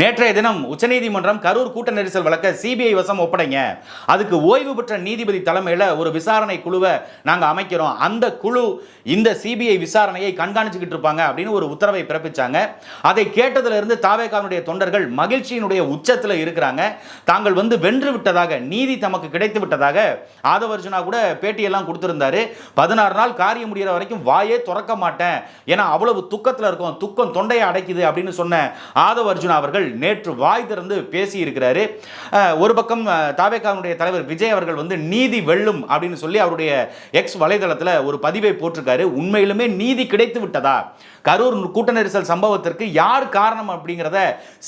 நேற்றைய தினம் உச்சநீதிமன்றம் கரூர் கூட்ட நெரிசல் வழக்க சிபிஐ வசம் ஒப்படைங்க. அதுக்கு ஓய்வு பெற்ற நீதிபதி தலைமையில் ஒரு விசாரணை குழுவை நாங்கள் அமைக்கிறோம். அந்த குழு இந்த சிபிஐ விசாரணையை கண்காணிச்சுக்கிட்டு இருப்பாங்க அப்படின்னு ஒரு உத்தரவை பிறப்பிச்சாங்க. அதை கேட்டதிலிருந்து தாவேகானுடைய தொண்டர்கள் மகிழ்ச்சியினுடைய உச்சத்தில் இருக்கிறாங்க. தாங்கள் வந்து வென்று விட்டதாக நீதி தமக்கு கிடைத்து விட்டதாக ஆதவர்ஜுனா கூட பேட்டியெல்லாம் கொடுத்திருந்தாரு. பதினாறு நாள் காரியம் முடிகிற வரைக்கும் வாயே திறக்க மாட்டேன். ஏன்னா அவ்வளவு துக்கத்தில் இருக்கும். துக்கம் தொண்டையை அடைக்குது அப்படின்னு சொன்ன ஆதவ அர்ஜுனா அவர்கள் நேற்று வாய் திறந்து பேசி இருக்கிறாரு ஒரு பக்கம் தாவேகாவுடைய தலைவர் விஜய் அவர்கள் வந்து நீதி வெல்லும் அப்படின்னு சொல்லி அவருடைய எக்ஸ் வலைதளத்தில் ஒரு பதிவை போட்டிருக்காரு. உண்மையிலுமே நீதி கிடைத்து விட்டதா? கரூர் கூட்ட நெரிசல் சம்பவத்திற்கு யார் காரணம் அப்படிங்கிறத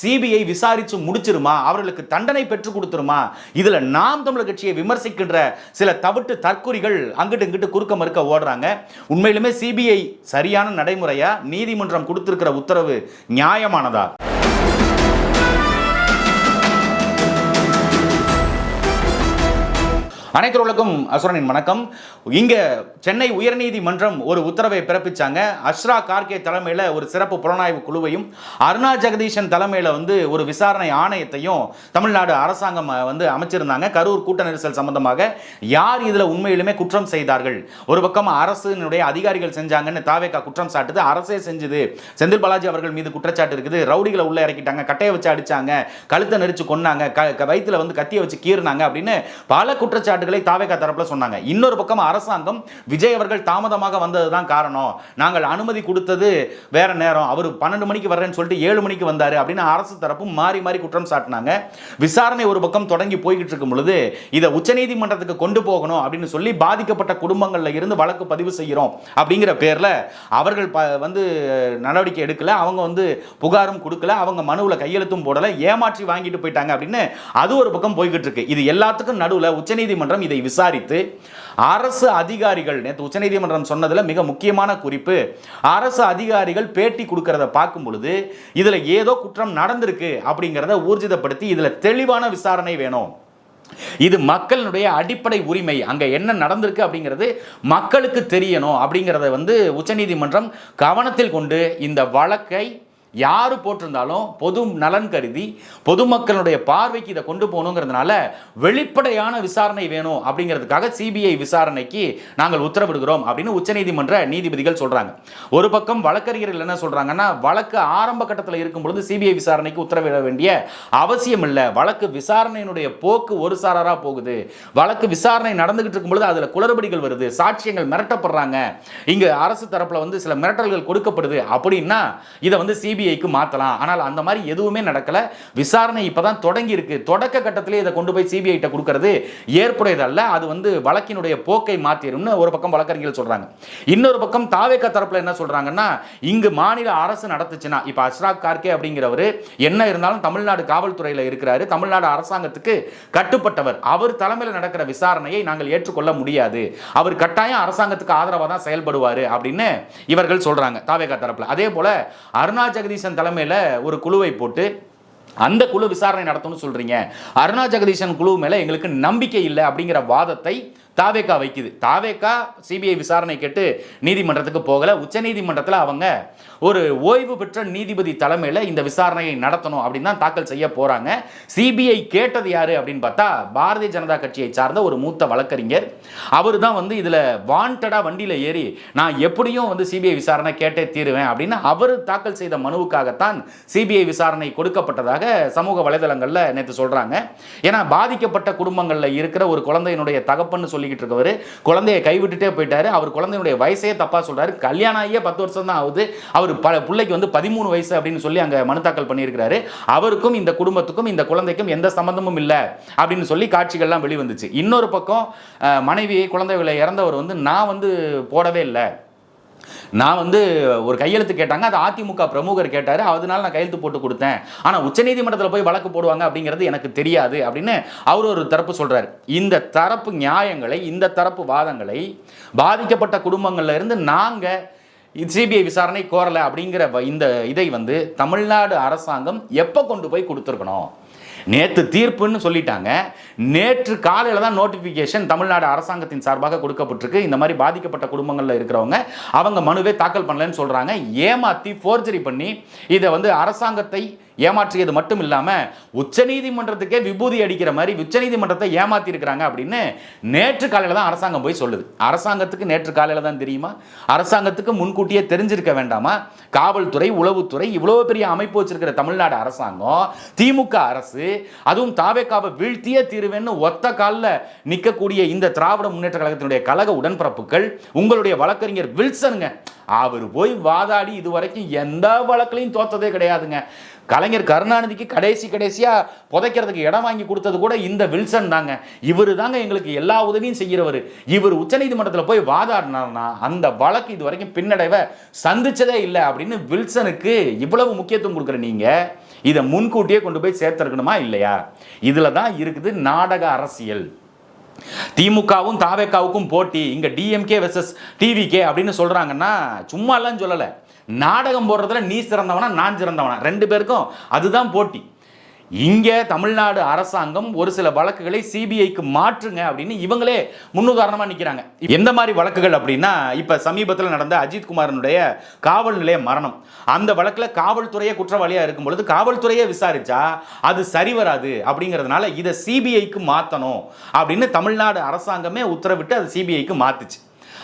சிபிஐ விசாரிச்சு முடிச்சிருமா? அவர்களுக்கு தண்டனை பெற்றுக் கொடுத்துருமா? இதுல நாம் தமிழர் கட்சியை விமர்சிக்கின்ற சில தவிட்டு தற்குறிகள் அங்கிட்டு இங்கிட்டு குறுக்க மறுக்க ஓடுறாங்க. உண்மையிலுமே சிபிஐ சரியான நடைமுறையா? நீதிமன்றம் கொடுத்திருக்கிற உத்தரவு நியாயமானதா? அனைத்துகளுக்கும் அசுரனின் வணக்கம். இங்கே சென்னை உயர்நீதிமன்றம் ஒரு உத்தரவை பிறப்பிச்சாங்க. அஷ்ரா கார்கே தலைமையில் ஒரு சிறப்பு புலனாய்வு குழுவையும் அருணா ஜெகதீஷன் தலைமையில் வந்து ஒரு விசாரணை ஆணையத்தையும் தமிழ்நாடு அரசாங்கம் வந்து அமைச்சிருந்தாங்க. கரூர் கூட்ட நெரிசல் சம்பந்தமாக யார் இதில் உண்மையிலுமே குற்றம் செய்தார்கள்? ஒரு பக்கம் அரசினுடைய அதிகாரிகள் செஞ்சாங்கன்னு தாவேக்கா குற்றம் சாட்டுது அரசே செஞ்சுது. செந்தில் பாலாஜி அவர்கள் மீது குற்றச்சாட்டு இருக்குது. ரவுடிகளை உள்ளே இறக்கிட்டாங்க கட்டையை வச்சு அடிச்சாங்க கழுத்தை நெரிச்சு கொன்னாங்க க க- வந்து கத்தியை வச்சு கீறினாங்க அப்படின்னு பல குற்றச்சாட்டு குற்றச்சாட்டுகளை தாவேகா தரப்புல சொன்னாங்க. இன்னொரு பக்கம் அரசாங்கம் விஜய் அவர்கள் தாமதமாக வந்தது தான் காரணம். நாங்கள் அனுமதி கொடுத்தது வேற நேரம். அவர் பன்னெண்டு மணிக்கு வர்றேன்னு சொல்லிட்டு ஏழு மணிக்கு வந்தார் அப்படின்னு அரசு தரப்பும் மாறி மாறி குற்றம் சாட்டினாங்க. விசாரணை ஒரு பக்கம் தொடங்கி போய்கிட்டு இருக்கும் பொழுது இதை உச்சநீதிமன்றத்துக்கு கொண்டு போகணும் அப்படின்னு சொல்லி பாதிக்கப்பட்ட குடும்பங்களில் இருந்து வழக்கு பதிவு செய்கிறோம் அப்படிங்கிற பேர்ல அவர்கள் வந்து நடவடிக்கை எடுக்கல. அவங்க வந்து புகாரும் கொடுக்கல. அவங்க மனுவில் கையெழுத்தும் போடல. ஏமாற்றி வாங்கிட்டு போயிட்டாங்க அப்படின்னு அது ஒரு பக்கம் போய்கிட்டு இருக்கு. இது எல்லாத்துக்கும் நடுவில் உச்சநீதிமன்றம் இதை விசாரித்து அரசு அதிகாரிகள் நேற்று உச்சநீதிமன்றம் சொன்னதில் மிக முக்கியமான குறிப்பு அரசு அதிகாரிகள் பேட்டி கொடுக்கறத பார்க்கும் பொழுது இதில் ஏதோ குற்றம் நடந்திருக்கு அப்படிங்கிறத ஊர்ஜிதப்படுத்தி இதில் தெளிவான விசாரணை வேணும். இது மக்களுடைய அடிப்படை உரிமை. அங்க என்ன நடந்திருக்கு அப்படிங்கிறது மக்களுக்கு தெரியணும் அப்படிங்கிறத வந்து உச்சநீதிமன்றம் கவனத்தில் கொண்டு இந்த வழக்கை யார் போட்டிருந்தாலும் பொது நலன் கருதி பொதுமக்களுடைய பார்வைக்கு இதை கொண்டு போகணுங்கிறதுனால வெளிப்படையான விசாரணை வேணும் அப்படிங்கிறதுக்காக சிபிஐ விசாரணைக்கு நாங்கள் உத்தரவிடுகிறோம் அப்படின்னு உச்சநீதிமன்ற நீதிபதிகள் சொல்கிறாங்க ஒரு பக்கம் வழக்கறிஞர்கள் என்ன சொல்கிறாங்கன்னா வழக்கு ஆரம்ப கட்டத்தில் இருக்கும் பொழுது சிபிஐ விசாரணைக்கு உத்தரவிட வேண்டிய அவசியம் இல்லை. வழக்கு விசாரணையினுடைய போக்கு ஒரு சாராராக போகுது. வழக்கு விசாரணை நடந்துகிட்டு இருக்கும் பொழுது அதில் குளறுபடிகள் வருது. சாட்சியங்கள் மிரட்டப்படுறாங்க. இங்கே அரசு தரப்பில் வந்து சில மிரட்டல்கள் கொடுக்கப்படுது. அப்படின்னா இதை வந்து சிபிஐ சிபிஐக்கு மாற்றலாம் ஆனால் அந்த மாதிரி எதுவுமே நடக்கல. விசாரணை இப்பதான் தொடங்கி இருக்கு தொடக்க கட்டத்திலே இதை கொண்டு போய் சிபிஐட்ட கொடுக்கறது ஏற்புடையதல்ல. அது வந்து வழக்கினுடைய போக்கை மாற்றிடும்னு ஒரு பக்கம் வழக்கறிஞர்கள் சொல்றாங்க. இன்னொரு பக்கம் தாவேக்கா தரப்புல என்ன சொல்றாங்கன்னா இங்கு மாநில அரசு நடத்துச்சுன்னா இப்போ அஸ்ராக் கார்கே அப்படிங்கிறவர் என்ன இருந்தாலும் தமிழ்நாடு காவல்துறையில் இருக்கிறாரு. தமிழ்நாடு அரசாங்கத்துக்கு கட்டுப்பட்டவர். அவர் தலைமையில் நடக்கிற விசாரணையை நாங்கள் ஏற்றுக்கொள்ள முடியாது. அவர் கட்டாயம் அரசாங்கத்துக்கு ஆதரவாக தான் செயல்படுவார் அப்படின்னு இவர்கள் சொல்றாங்க தாவேகா தரப்புல. அதே போல அருணா ஜெகதீசன் தலைமையில் ஒரு குழுவை போட்டு அந்த குழு விசாரணை நடத்தும்னு சொல்றீங்க. அருணா ஜெகதீசன் குழு மேல எங்களுக்கு நம்பிக்கை இல்லை அப்படிங்கிற வாதத்தை தாவேக்கா வைக்குது. தாவேக்கா சிபிஐ விசாரணை கேட்டு நீதிமன்றத்துக்கு போகலை. உச்சநீதிமன்றத்தில் அவங்க ஒரு ஓய்வு பெற்ற நீதிபதி தலைமையில் இந்த விசாரணையை நடத்தணும் அப்படின்னு தான் தாக்கல் செய்ய போகிறாங்க சிபிஐ கேட்டது யார் அப்படின்னு பார்த்தா பாரதிய ஜனதா கட்சியை சார்ந்த ஒரு மூத்த வழக்கறிஞர். அவர் தான் வந்து இதில் வாண்டடா வண்டியில் ஏறி நான் எப்படியும் வந்து சிபிஐ விசாரணை கேட்டே தீருவேன் அப்படின்னு அவர் தாக்கல் செய்த மனுவுக்காகத்தான் சிபிஐ விசாரணை கொடுக்கப்பட்டதாக சமூக வலைதளங்களில் நேற்று சொல்கிறாங்க ஏன்னா பாதிக்கப்பட்ட குடும்பங்களில் இருக்கிற ஒரு குழந்தையினுடைய தகப்பன்னு சொல்லிக்கிட்டு இருக்கவர் குழந்தையை கைவிட்டுட்டே போயிட்டாரு. அவர் குழந்தையுடைய வயசே தப்பாக சொல்கிறாரு கல்யாணம் ஆகியே பத்து வருஷம் தான் ஆகுது. அவர் ப பிள்ளைக்கு வந்து பதிமூணு வயசு அப்படின்னு சொல்லி அங்கே மனு தாக்கல் பண்ணியிருக்கிறாரு. அவருக்கும் இந்த குடும்பத்துக்கும் இந்த குழந்தைக்கும் எந்த சம்மந்தமும் இல்லை அப்படின்னு சொல்லி காட்சிகள்லாம் வெளிவந்துச்சு. இன்னொரு பக்கம் மனைவி குழந்தைகளை இறந்தவர் வந்து நான் வந்து போடவே இல்லை. நான் வந்து ஒரு கையெழுத்து கேட்டாங்க அது அதிமுக பிரமுகர் கேட்டார் அதனால நான் கையெழுத்து போட்டு கொடுத்தேன். ஆனால் உச்சநீதிமன்றத்தில் போய் வழக்கு போடுவாங்க அப்படிங்கிறது எனக்கு தெரியாது அப்படின்னு அவர் ஒரு தரப்பு சொல்கிறார் இந்த தரப்பு நியாயங்களை இந்த தரப்பு வாதங்களை பாதிக்கப்பட்ட குடும்பங்கள்ல இருந்து நாங்கள் சிபிஐ விசாரணை கோரலை அப்படிங்கிற வ- இந்த இதை வந்து தமிழ்நாடு அரசாங்கம் எப்போ கொண்டு போய் கொடுத்துருக்கணும்? நேற்று தீர்ப்புன்னு சொல்லிட்டாங்க. நேற்று காலையில் தான் நோட்டிஃபிகேஷன் தமிழ்நாடு அரசாங்கத்தின் சார்பாக கொடுக்கப்பட்டிருக்கு. இந்த மாதிரி பாதிக்கப்பட்ட குடும்பங்களில் இருக்கிறவங்க அவங்க மனுவே தாக்கல் பண்ணலன்னு சொல்கிறாங்க ஏமாற்றி ஃபோர்ஜரி பண்ணி இதை வந்து அரசாங்கத்தை ஏமாற்றியது மட்டும் இல்லாமல் உச்சநீதிமன்றத்துக்கே விபூதி அடிக்கிற மாதிரி உச்சநீதிமன்றத்தை ஏமாற்றி இருக்கிறாங்க அப்படின்னு நேற்று காலையில் தான் அரசாங்கம் போய் சொல்லுது. அரசாங்கத்துக்கு நேற்று காலையில் தான் தெரியுமா? அரசாங்கத்துக்கு முன்கூட்டியே தெரிஞ்சிருக்க வேண்டாமா? காவல்துறை உளவுத்துறை இவ்வளோ பெரிய அமைப்பு வச்சிருக்கிற தமிழ்நாடு அரசாங்கம் திமுக அரசு அதுவும் தாவேக்காவை வீழ்த்தியே தீருவேன்னு ஒத்த காலில் நிற்கக்கூடிய இந்த திராவிட முன்னேற்ற கழகத்தினுடைய கழக உடன்பிறப்புகள் உங்களுடைய வழக்கறிஞர் வில்சனுங்க அவர் போய் வாதாடி இது வரைக்கும் எந்த வழக்கிலையும் தோத்ததே கிடையாதுங்க. கலைஞர் கருணாநிதிக்கு கடைசி கடைசியாக புதைக்கிறதுக்கு இடம் வாங்கி கொடுத்தது கூட இந்த வில்சன் தாங்க. இவர் தாங்க எங்களுக்கு எல்லா உதவியும் செய்கிறவர். இவர் உச்சநீதிமன்றத்தில் போய் வாதாடினார்னா அந்த வழக்கு இது வரைக்கும் பின்னடைவை சந்திச்சதே இல்லை அப்படின்னு வில்சனுக்கு இவ்வளவு முக்கியத்துவம் கொடுக்குற நீங்கள் இதை முன்கூட்டியே கொண்டு போய் சேர்த்துருக்கணுமா இல்லையா? இதில் தான் இருக்குது நாடக அரசியல். திமுகவும் தாவேக்காவுக்கும் போட்டி. இங்கே டிஎம்கே வெர்சஸ் டிவிகே அப்படின்னு சொல்கிறாங்கன்னா சும்மாலாம் சொல்லலை. நாடகம் போடுறதுல நீ சிறந்தவனா நான் சிறந்தவனா. ரெண்டு பேருக்கும் அதுதான் போட்டி. இங்கே தமிழ்நாடு அரசாங்கம் ஒரு சில வழக்குகளை சிபிஐக்கு மாற்றுங்க அப்படின்னு இவங்களே முன்னுதாரணமாக நிற்கிறாங்க எந்த மாதிரி வழக்குகள் அப்படின்னா இப்போ சமீபத்தில் நடந்த அஜித் குமாரனுடைய காவல் நிலைய மரணம். அந்த வழக்கில் காவல்துறையே குற்றவாளியாக இருக்கும் பொழுது காவல்துறையே விசாரிச்சா அது சரி வராது அப்படிங்கிறதுனால இதை சிபிஐக்கு மாற்றணும் அப்படின்னு தமிழ்நாடு அரசாங்கமே உத்தரவிட்டு அது சிபிஐக்கு மாற்றுச்சு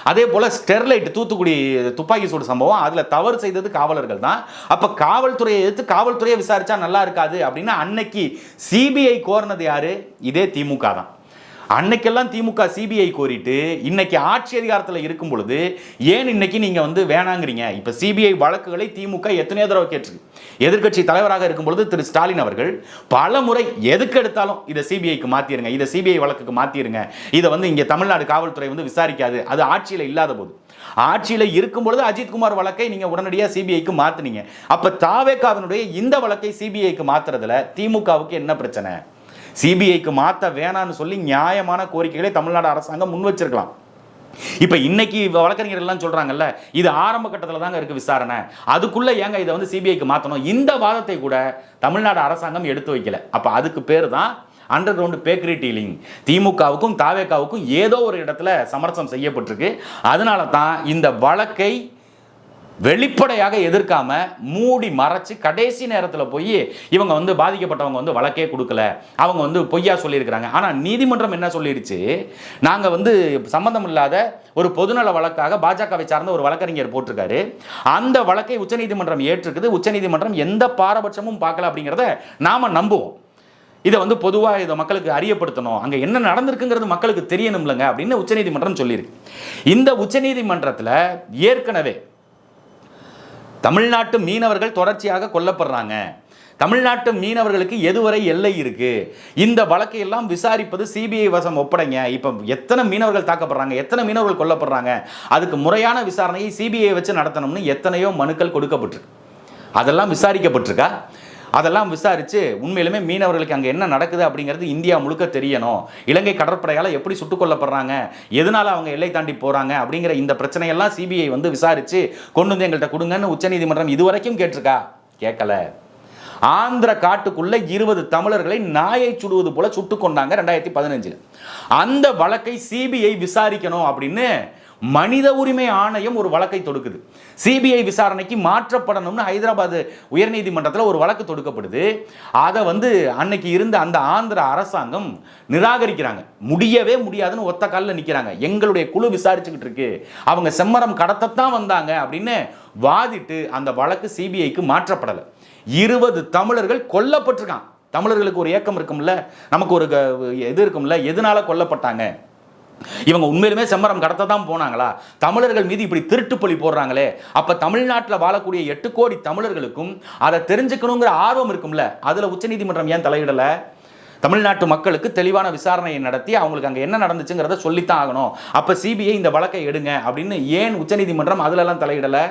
அதே போல் ஸ்டெர்லைட் தூத்துக்குடி துப்பாக்கி சூடு சம்பவம் அதில் தவறு செய்தது காவலர்கள் தான் அப்போ காவல்துறையை எதிர்த்து காவல்துறையை விசாரித்தா நல்லா இருக்காது அப்படின்னு அன்னைக்கு சிபிஐ கோரினது யார்? இதே திமுக தான் அன்னைக்கெல்லாம் திமுக சிபிஐ கோரிட்டு இன்னைக்கு ஆட்சி அதிகாரத்தில் இருக்கும் பொழுது ஏன் இன்னைக்கு நீங்கள் வந்து வேணாங்கிறீங்க? இப்போ சிபிஐ வழக்குகளை திமுக எத்தனையோ தடவை கேட்டிருக்கு. எதிர்க்கட்சி தலைவராக இருக்கும் பொழுது திரு ஸ்டாலின் அவர்கள் பல முறை எதுக்கு எடுத்தாலும் இதை சிபிஐக்கு மாற்றிடுங்க இதை சிபிஐ வழக்குக்கு மாற்றிடுங்க இதை வந்து இங்கே தமிழ்நாடு காவல்துறை வந்து விசாரிக்காது. அது ஆட்சியில் இல்லாத போது. ஆட்சியில் இருக்கும் பொழுது அஜித்குமார் வழக்கை நீங்கள் உடனடியாக சிபிஐக்கு மாற்றினீங்க அப்போ தாவேக்காவினுடைய இந்த வழக்கை சிபிஐக்கு மாற்றுறதுல திமுகவுக்கு என்ன பிரச்சனை? சிபிஐக்கு மாற்ற வேணான்னு சொல்லி நியாயமான கோரிக்கைகளை தமிழ்நாடு அரசாங்கம் முன் வச்சிருக்கலாம். இப்ப இன்னைக்கு வழக்கறிஞர் எல்லாம் சொல்றாங்கல்ல இது ஆரம்ப கட்டத்தில் தாங்க இருக்கு விசாரணை. அதுக்குள்ள ஏங்க இதை வந்து சிபிஐக்கு மாத்தணும்? இந்த வாதத்தை கூட தமிழ்நாடு அரசாங்கம் எடுத்து வைக்கல. அப்ப அதுக்கு பேர் தான் அண்டர் கிரவுண்ட் பேக்கரி டீலிங் திமுகவுக்கும் தாவேக்காவுக்கும் ஏதோ ஒரு இடத்துல சமரசம் செய்யப்பட்டிருக்கு. அதனால தான் இந்த வழக்கை வெளிப்படையாக எதிர்க்காம மூடி மறைச்சு கடைசி நேரத்தில் போய் இவங்க வந்து பாதிக்கப்பட்டவங்க வந்து வழக்கே கொடுக்கல. அவங்க வந்து பொய்யா சொல்லியிருக்கிறாங்க. ஆனால் நீதிமன்றம் என்ன சொல்லிடுச்சு? நாங்கள் வந்து சம்மந்தம் இல்லாத ஒரு பொதுநல வழக்காக பாஜகவை சார்ந்த ஒரு வழக்கறிஞர் போட்டிருக்காரு. அந்த வழக்கை உச்சநீதிமன்றம் ஏற்றுக்குது உச்சநீதிமன்றம் எந்த பாரபட்சமும் பார்க்கல அப்படிங்கிறத நாம் நம்புவோம். இதை வந்து பொதுவாக இதை மக்களுக்கு அறியப்படுத்தணும். அங்கே என்ன நடந்திருக்குங்கிறது மக்களுக்கு தெரியணும்லங்க அப்படின்னு உச்சநீதிமன்றம் சொல்லியிருக்கு. இந்த உச்சநீதிமன்றத்தில் ஏற்கனவே தமிழ்நாட்டு மீனவர்கள் தொடர்ச்சியாக கொல்லப்படுறாங்க. தமிழ்நாட்டு மீனவர்களுக்கு எதுவரை எல்லை இருக்கு? இந்த வழக்கை எல்லாம் விசாரிப்பது சிபிஐ வசம் ஒப்படைங்க. இப்போ எத்தனை மீனவர்கள் தாக்கப்படுறாங்க? எத்தனை மீனவர்கள் கொல்லப்படுறாங்க? அதுக்கு முறையான விசாரணையை சிபிஐ வச்சு நடத்தணும்னு எத்தனையோ மனுக்கள் கொடுக்கப்பட்டிருக்கு. அதெல்லாம் விசாரிக்கப்பட்டிருக்கா? அதெல்லாம் விசாரித்து உண்மையிலுமே மீனவர்களுக்கு அங்கே என்ன நடக்குது அப்படிங்கிறது இந்தியா முழுக்க தெரியணும். இலங்கை கடற்படையால் எப்படி சுட்டுக் கொல்லப்படுறாங்க? எதனால் அவங்க எல்லை தாண்டி போகிறாங்க அப்படிங்கிற இந்த பிரச்சனையெல்லாம் சிபிஐ வந்து விசாரித்து கொண்டு வந்து எங்கள்கிட்ட கொடுங்கன்னு உச்சநீதிமன்றம் இதுவரைக்கும் கேட்டிருக்கா? கேட்கல. ஆந்திர காட்டுக்குள்ள இருபது தமிழர்களை நாயை சுடுவது போல சுட்டு கொண்டாங்க ரெண்டாயிரத்தி பதினஞ்சில். அந்த வழக்கை சிபிஐ விசாரிக்கணும் அப்படின்னு மனித உரிமை ஆணையம் ஒரு வழக்கை தொடுக்குது. சிபிஐ விசாரணைக்கு மாற்றப்படணும்னு ஹைதராபாத் உயர்நீதிமன்றத்தில் ஒரு வழக்கு தொடுக்கப்படுது. அதை வந்து அன்னைக்கு இருந்த அந்த ஆந்திர அரசாங்கம் நிராகரிக்கிறாங்க. முடியவே முடியாதுன்னு ஒத்த காலில் நிற்கிறாங்க எங்களுடைய குழு விசாரிச்சுக்கிட்டு இருக்கு. அவங்க செம்மரம் கடத்தத்தான் வந்தாங்க அப்படின்னு வாதிட்டு அந்த வழக்கு சிபிஐக்கு மாற்றப்படலை. இருபது தமிழர்கள் கொல்லப்பட்டிருக்கான் தமிழர்களுக்கு ஒரு ஏக்கம் இருக்கும்ல? நமக்கு ஒரு க- இது இருக்கும்ல? எதனால கொல்லப்பட்டாங்க? இவங்க உண்மையிலுமே செம்மரம் கடத்த தான் போனாங்களா? தமிழர்கள் மீது இப்படி திருட்டு பழி போடுறாங்களே. அப்ப தமிழ்நாட்டில் வாழக்கூடிய எட்டு கோடி தமிழர்களுக்கும் அதை தெரிஞ்சுக்கணுங்கிற ஆர்வம் இருக்கும்ல? அதுல உச்சநீதிமன்றம் ஏன் தலையிடல? தமிழ்நாட்டு மக்களுக்கு தெளிவான விசாரணையை நடத்தி அவங்களுக்கு அங்கே என்ன நடந்துச்சுங்கிறத சொல்லித்தான் ஆகணும். அப்போ சிபிஐ இந்த வழக்கை எடுங்க அப்படின்னு ஏன் உச்சநீதிமன்றம் அதிலெல்லாம் தலையிடலை?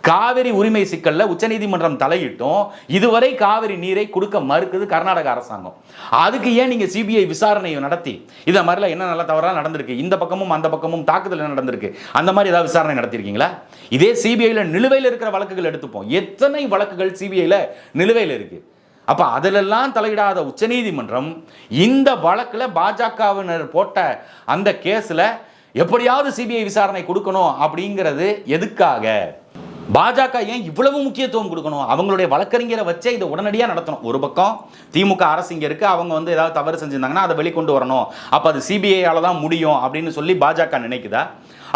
காவிரி உரிமை சிக்கல்ல உச்சநீதிமன்றம் தலையிட்டும். இதுவரை காவிரி நீரை கொடுக்க மறுக்குது கர்நாடக அரசாங்கம். அதுக்கு ஏன் நீங்க சிபிஐ விசாரணையை நடத்தி? இத மாதிரிலாம் என்ன நல்ல தவறாக நடந்திருக்கு? இந்த பக்கமும் அந்த பக்கமும் தாக்குதல் என்ன நடந்திருக்கு? அந்த மாதிரி ஏதாவது விசாரணை நடத்திருக்கீங்களா? இதே சிபிஐல நிலுவையில் இருக்கிற வழக்குகள் எடுத்துப்போம். எத்தனை வழக்குகள் சிபிஐல நிலுவையில் இருக்கு? அப்ப அதிலெல்லாம் தலையிடாத உச்சநீதிமன்றம் இந்த வழக்குல பாஜகவினர் போட்ட அந்த கேஸ்ல எப்படியாவது சிபிஐ விசாரணை கொடுக்கணும் அப்படிங்கிறது எதுக்காக? பாஜக ஏன் இவ்வளவு முக்கியத்துவம் கொடுக்கணும்? அவங்களுடைய வழக்கறிஞரை வச்சே இதை உடனடியாக நடத்தணும். ஒரு பக்கம் திமுக அரசு இங்கே இருக்குது அவங்க வந்து ஏதாவது தவறு செஞ்சிருந்தாங்கன்னா அதை வெளிக்கொண்டு வரணும். அப்போ அது சிபிஐயால் தான் முடியும் அப்படின்னு சொல்லி பாஜக நினைக்குதா?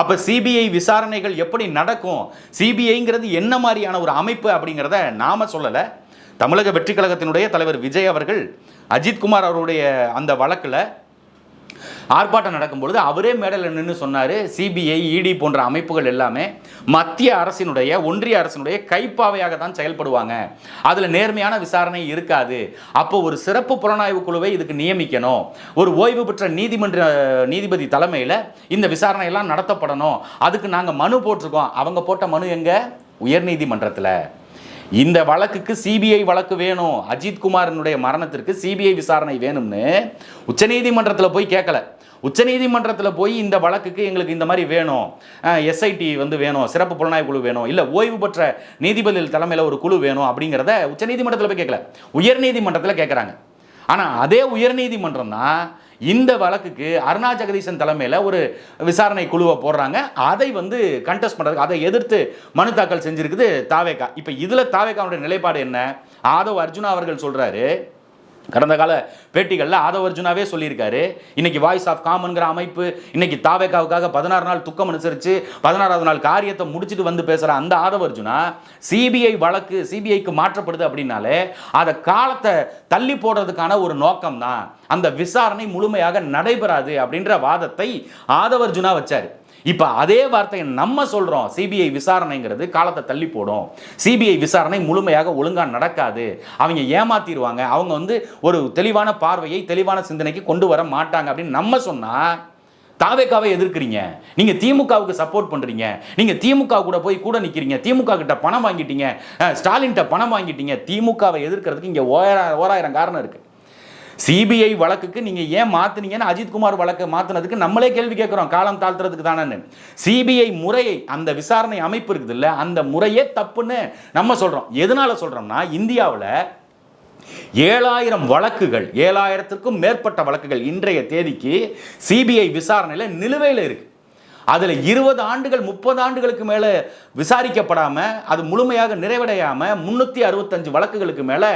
அப்போ சிபிஐ விசாரணைகள் எப்படி நடக்கும்? சிபிஐங்கிறது என்ன மாதிரியான ஒரு அமைப்பு அப்படிங்கிறத நாம சொல்லலை. தமிழக வெற்றி கழகத்தினுடைய தலைவர் விஜய் அவர்கள் அஜித்குமார் அவருடைய அந்த வழக்கில் ஆர்ப்பாட்டம் நடக்கும்பொழுது அவரே மேடையில் நின்று சொன்னார் சிபிஐ இடி போன்ற அமைப்புகள் எல்லாமே மத்திய அரசினுடைய ஒன்றிய அரசினுடைய கைப்பாவையாக தான் செயல்படுவாங்க. அதில் நேர்மையான விசாரணை இருக்காது. அப்போ ஒரு சிறப்பு புலனாய்வு குழுவை இதுக்கு நியமிக்கணும். ஒரு ஓய்வு பெற்ற நீதிமன்ற நீதிபதி தலைமையில் இந்த விசாரணை எல்லாம் நடத்தப்படணும். அதுக்கு நாங்கள் மனு போட்டிருக்கோம். அவங்க போட்ட மனு எங்கே? உயர்நீதிமன்றத்தில். இந்த வழக்குக்கு சிபிஐ வழக்கு வேணும். அஜித் குமாரனுடைய மரணத்திற்கு சிபிஐ விசாரணை வேணும்னு உச்சநீதிமன்றத்தில் போய் கேட்கல உச்சநீதிமன்றத்தில் போய் இந்த வழக்குக்கு எங்களுக்கு இந்த மாதிரி வேணும். எஸ்ஐடி வந்து வேணும் சிறப்பு புலனாய்வு குழு வேணும் இல்லை ஓய்வு பெற்ற நீதிபதி தலைமையில் ஒரு குழு வேணும் அப்படிங்கிறத உச்சநீதிமன்றத்தில் போய் கேட்கல உயர்நீதிமன்றத்தில் கேட்குறாங்க ஆனால் அதே உயர்நீதிமன்றம் தான் இந்த வழக்குக்கு அருணா ஜெகதீசன் தலைமையில் ஒரு விசாரணை குழுவை போடுறாங்க. அதை வந்து கண்டெஸ்ட் பண்ணுறதுக்கு அதை எதிர்த்து மனு தாக்கல் செஞ்சுருக்குது தாவேகா. இப்போ இதில் தாவேகாவுடைய நிலைப்பாடு என்ன? ஆதவ் அர்ஜுனா அவர்கள் சொல்கிறாரு கடந்த கால பேட்டிகளில் ஆதவ அர்ஜுனாவே சொல்லியிருக்காரு. இன்னைக்கு வாய்ஸ் ஆஃப் காமன்கிற அமைப்பு இன்னைக்கு தாவேக்காவுக்காக பதினாறு நாள் துக்கம் அனுசரித்து பதினாறாவது நாள் காரியத்தை முடிச்சுட்டு வந்து பேசுகிற அந்த ஆதவ அர்ஜுனா சிபிஐ வழக்கு சிபிஐக்கு மாற்றப்படுது அப்படின்னாலே அதை காலத்தை தள்ளி போடுறதுக்கான ஒரு நோக்கம் தான் அந்த விசாரணை முழுமையாக நடைபெறாது அப்படின்ற வாதத்தை ஆதவ அர்ஜுனா வச்சார். இப்போ அதே வார்த்தையை நம்ம சொல்கிறோம் சிபிஐ விசாரணைங்கிறது காலத்தை தள்ளி போடும். சிபிஐ விசாரணை முழுமையாக ஒழுங்காக நடக்காது. அவங்க ஏமாத்திடுவாங்க அவங்க வந்து ஒரு தெளிவான பார்வையை தெளிவான சிந்தனைக்கு கொண்டு வர மாட்டாங்க அப்படின்னு நம்ம சொன்னால் தாவேக்காவை எதிர்க்கிறீங்க. நீங்க திமுகவுக்கு சப்போர்ட் பண்றீங்க. நீங்க திமுக கூட போய் கூட நிக்கிறீங்க. திமுக கிட்ட பணம் வாங்கிட்டீங்க. ஸ்டாலின் ஸ்டாலின்கிட்ட பணம் வாங்கிட்டீங்க. திமுகவை எதிர்க்கிறதுக்கு இங்க ஓராயிரம் ஓராயிரம் காரணம் இருக்கு. சிபிஐ வழக்குக்கு நீங்க ஏன் மாத்துனீங்கன்னு அஜித்குமார் வழக்கை மாத்துனதுக்கு நம்மளே கேள்வி கேட்கிறோம். காலம் தாழ்த்துறதுக்கு தானேன்னு. சிபிஐ முறையை அந்த விசாரணை அமைப்பு இருக்குது இல்லை அந்த முறையே தப்புன்னு நம்ம சொல்றோம். எதனால சொல்றோம்னா இந்தியாவில் ஏழாயிரம் வழக்குகள் ஏழாயிரத்திற்கும் மேற்பட்ட வழக்குகள் இன்றைய தேதிக்கு சிபிஐ விசாரணையில் நிலுவையில் இருக்கு. அதில் இருபது ஆண்டுகள் முப்பது ஆண்டுகளுக்கு மேலே விசாரிக்கப்படாமல் அது முழுமையாக நிறைவடையாமல் முந்நூற்றி அறுபத்தஞ்சு வழக்குகளுக்கு மேலே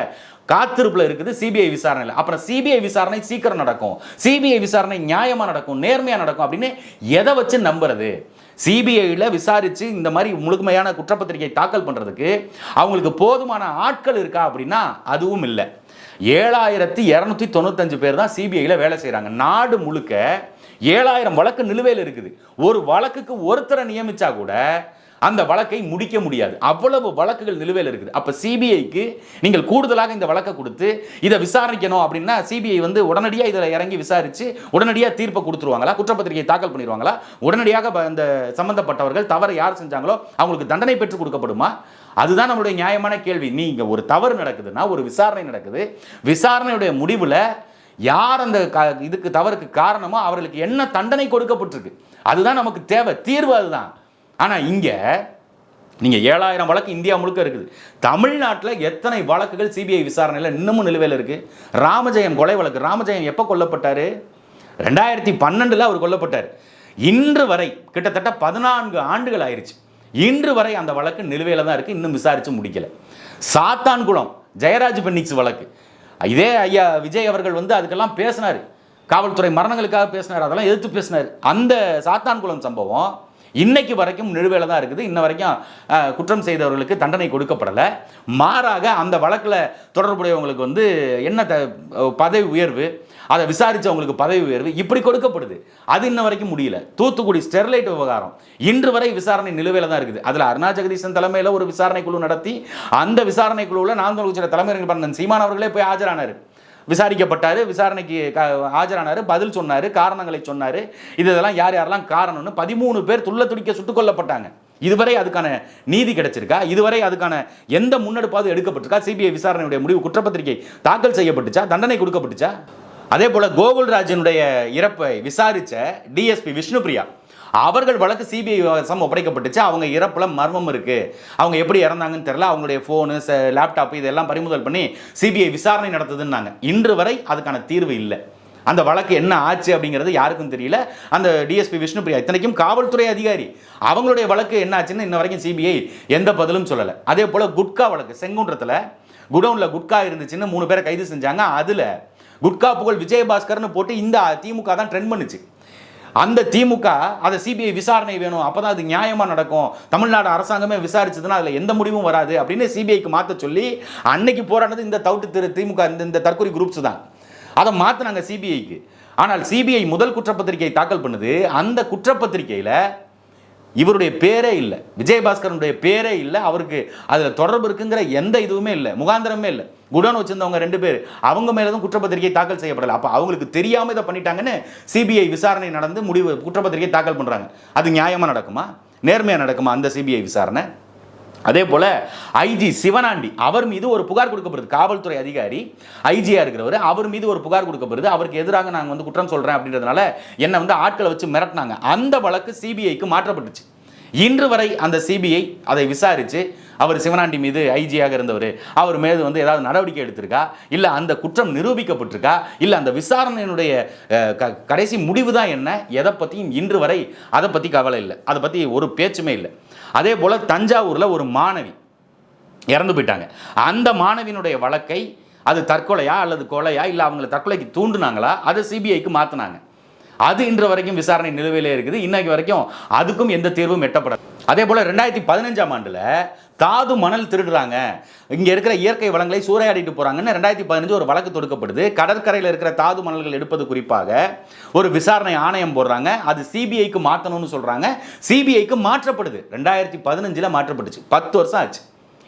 காத்திருப்பில் இருக்குது சிபிஐ விசாரணையில். அப்புறம் சிபிஐ விசாரணை சீக்கிரம் நடக்கும். சிபிஐ விசாரணை நியாயமாக நடக்கும் நேர்மையாக நடக்கும் அப்படின்னு எதை வச்சு நம்புறது? சிபிஐயில் விசாரித்து இந்த மாதிரி முழுமையான குற்றப்பத்திரிகை தாக்கல் பண்ணுறதுக்கு அவங்களுக்கு போதுமான ஆட்கள் இருக்கா அப்படின்னா அதுவும் இல்லை. ஏழாயிரத்தி இரநூத்தி தொண்ணூத்தஞ்சு பேர் தான் சிபிஐயில் வேலை செய்கிறாங்க நாடு முழுக்க ஏழாயிரம் வழக்கு நிலுவையில் இருக்குது. ஒரு வழக்குக்கு ஒருத்தரை நியமித்தா கூட அந்த வழக்கை முடிக்க முடியாது. அவ்வளவு வழக்குகள் நிலுவையில் இருக்குது. அப்போ சிபிஐக்கு நீங்கள் கூடுதலாக இந்த வழக்கை கொடுத்து இதை விசாரிக்கணும் அப்படின்னா சிபிஐ வந்து உடனடியாக இதில் இறங்கி விசாரித்து உடனடியாக தீர்ப்பை கொடுத்துருவாங்களா? குற்றப்பத்திரிகை தாக்கல் பண்ணிடுவாங்களா உடனடியாக இந்த சம்பந்தப்பட்டவர்கள் தவறு யார் செஞ்சாங்களோ அவங்களுக்கு தண்டனை பெற்றுக் கொடுக்கப்படுமா? அதுதான் நம்மளுடைய நியாயமான கேள்வி. நீங்க ஒரு தவறு நடக்குதுன்னா ஒரு விசாரணை நடக்குது. விசாரணையுடைய முடிவில் யார் அந்த க- இதுக்கு தவறுக்கு காரணமோ அவர்களுக்கு என்ன தண்டனை கொடுக்கப்பட்டிருக்கு? அதுதான் நமக்கு தேவை. தீர்வு அதுதான். ஆனால் இங்கே நீங்கள் ஏழாயிரம் வழக்கு இந்தியா முழுக்க இருக்குது. தமிழ்நாட்டில் எத்தனை வழக்குகள் சிபிஐ விசாரணையில் இன்னமும் நிலுவையில் இருக்குது ராமஜெயம் கொலை வழக்கு. ராமஜெயம் எப்போ கொல்லப்பட்டார்? ரெண்டாயிரத்தி பன்னெண்டில் அவர் கொல்லப்பட்டார். இன்று வரை கிட்டத்தட்ட பதினான்கு ஆண்டுகள் ஆயிடுச்சு இன்று வரை அந்த வழக்கு நிலுவையில் தான் இருக்குது இன்னும் விசாரித்து முடிக்கலை. சாத்தான்குளம் ஜெயராஜ் பென்னிக்ஸ் வழக்கு. இதே ஐயா விஜய் அவர்கள் வந்து அதுக்கெல்லாம் பேசினார். காவல்துறை மரணங்களுக்காக பேசினார். அதெல்லாம் எதிர்த்து பேசினார். அந்த சாத்தான்குளம் சம்பவம் இன்னைக்கு வரைக்கும் நிலுவையில் தான் இருக்குது. இன்ன வரைக்கும் குற்றம் செய்தவர்களுக்கு தண்டனை கொடுக்கப்படலை. மாறாக அந்த வழக்கில் தொடர்புடையவங்களுக்கு வந்து என்ன த பதவி உயர்வு அதை விசாரித்தவங்களுக்கு பதவி உயர்வு இப்படி கொடுக்கப்படுது. அது இன்ன வரைக்கும் முடியல. தூத்துக்குடி ஸ்டெர்லைட் விவகாரம் இன்று வரை விசாரணை நிலுவையில் தான் இருக்குது. அதில் அருணா ஜெகதீசன் தலைமையில் ஒரு விசாரணை குழு நடத்தி அந்த விசாரணை குழுவில் நான்கு தலைவர் தலைமை பண்ண சீமான் அவர்களே போய் ஆஜரானார். விசாரிக்கப்பட்டார். விசாரணைக்கு க- ஆஜரானார் பதில் சொன்னார் காரணங்களை சொன்னார். இது இதெல்லாம் யார் யாரெல்லாம் காரணம்னு பதிமூணு பேர் துள்ள துடிக்க சுட்டுக் கொல்லப்பட்டாங்க. இதுவரை அதுக்கான நீதி கிடைச்சிருக்கா? இதுவரை அதுக்கான எந்த முன்னெடுப்பாவது எடுக்கப்பட்டிருக்கா? சிபிஐ விசாரணையுடைய முடிவு குற்றப்பத்திரிகை தாக்கல் செய்யப்பட்டுச்சா? தண்டனை கொடுக்கப்பட்டுச்சா? அதே போல கோகுல்ராஜனுடைய இறப்பை விசாரிச்ச டிஎஸ்பி விஷ்ணுபிரியா அவர்கள் வழக்கு சிபிஐ வசம் ஒப்படைக்கப்பட்டுச்சு. அவங்க இறப்புல மர்மம் இருக்கு. அவங்க எப்படி இறந்தாங்கன்னு தெரியல. அவங்களுடைய ஃபோனு லேப்டாப் இதெல்லாம் பறிமுதல் பண்ணி சிபிஐ விசாரணை நடத்துதுன்னாங்க. இன்று வரை அதுக்கான தீர்வு இல்லை. அந்த வழக்கு என்ன ஆச்சு அப்படிங்கிறது யாருக்கும் தெரியல. அந்த டிஎஸ்பி விஷ்ணுபிரியா இத்தனைக்கும் காவல்துறை அதிகாரி அவங்களுடைய வழக்கு என்ன ஆச்சுன்னு இன்ன வரைக்கும் சிபிஐ எந்த பதிலும் சொல்லலை. அதே போல் குட்கா வழக்கு செங்குன்றத்தில் குடவுனில் குட்கா இருந்துச்சுன்னு மூணு பேரை கைது செஞ்சாங்க. அதில் குட்கா புகழ் விஜயபாஸ்கர்னு போட்டு இந்த திமுக தான் ட்ரெண்ட் பண்ணுச்சு. அந்த திமுக அதை சிபிஐ விசாரணை வேணும் அப்பதான் அது நியாயமா நடக்கும். தமிழ்நாடு அரசாங்கமே விசாரிச்சதுன்னா அதுல எந்த முடிவும் வராது அப்படின்னு சிபிஐக்கு மாத்த சொல்லி அன்னைக்கு போராடினது இந்த தவிட்டு திரு திமுக இந்த இந்த தற்கொலை குரூப்ஸ் தான். அதை மாத்தினாங்க சிபிஐக்கு ஆனால் சிபிஐ முதல் குற்றப்பத்திரிகை தாக்கல் பண்ணுது அந்த குற்றப்பத்திரிகையில இவருடைய பேரே இல்லை. விஜயபாஸ்கரனுடைய பேரே இல்லை. அவருக்கு அதில் தொடர்பு இருக்குங்கிற எந்த இதுவுமே இல்லை. முகாந்திரமே இல்லை. குடோன் வச்சிருந்தவங்க ரெண்டு பேர். அவங்க மேலே தான் குற்றப்பத்திரிகை தாக்கல் செய்யப்படலை. அப்போ அவங்களுக்கு தெரியாமல் இதை பண்ணிட்டாங்கன்னு சிபிஐ விசாரணை நடந்து முடிவு குற்றப்பத்திரிகை தாக்கல் பண்ணுறாங்க அது நியாயமாக நடக்குமா? நேர்மையாக நடக்குமா அந்த சிபிஐ விசாரணை? அதே போல் ஐஜி சிவனாண்டி அவர் மீது ஒரு புகார் கொடுக்கப்படுது. காவல்துறை அதிகாரி ஐஜியாக இருக்கிறவர் அவர் மீது ஒரு புகார் கொடுக்கப்படுது. அவருக்கு எதிராக நாங்கள் வந்து குற்றம் சொல்கிறேன் அப்படின்றதுனால என்னை வந்து ஆட்களை வச்சு மிரட்டினாங்க. அந்த வழக்கு சிபிஐக்கு மாற்றப்பட்டுச்சு. இன்று வரை அந்த சிபிஐ அதை விசாரித்து அவர் சிவனாண்டி மீது ஐஜியாக இருந்தவர். அவர் மீது வந்து ஏதாவது நடவடிக்கை எடுத்திருக்கா? இல்லை அந்த குற்றம் நிரூபிக்கப்பட்டிருக்கா? இல்லை அந்த விசாரணையினுடைய க- கடைசி முடிவு தான் என்ன? எதை பற்றியும் இன்று வரை அதை பற்றி கவலை இல்லை. அதை பற்றி ஒரு பேச்சுமே இல்லை. அதே போல் தஞ்சாவூரில் ஒரு மாணவி இறந்து போயிட்டாங்க. அந்த மாணவியினுடைய வழக்கை அது தற்கொலையா அல்லது கொலையா? இல்லை அவங்களை தற்கொலைக்கு தூண்டுனாங்களா? அதை சிபிஐக்கு மாற்றினாங்க அது இன்று வரைக்கும் விசாரணை நிலுவையிலே இருக்குது. இன்னைக்கு வரைக்கும் அதுக்கும் எந்த தீர்வும் எட்டப்படாது அதே போல் ரெண்டாயிரத்தி பதினஞ்சாம் ஆண்டில் தாது மணல் திருடுறாங்க. இங்கே இருக்கிற இயற்கை வளங்களை சூறையாடிட்டு போகிறாங்கன்னு ரெண்டாயிரத்தி பதினஞ்சு ஒரு வழக்கு தொடுக்கப்படுது. கடற்கரையில் இருக்கிற தாது மணல்கள் எடுப்பது குறிப்பாக ஒரு விசாரணை ஆணையம் போடுறாங்க. அது சிபிஐக்கு மாற்றணும்னு சொல்கிறாங்க சிபிஐக்கு மாற்றப்படுது. ரெண்டாயிரத்தி பதினஞ்சில் மாற்றப்பட்டுச்சு. பத்து வருஷம் ஆச்சு.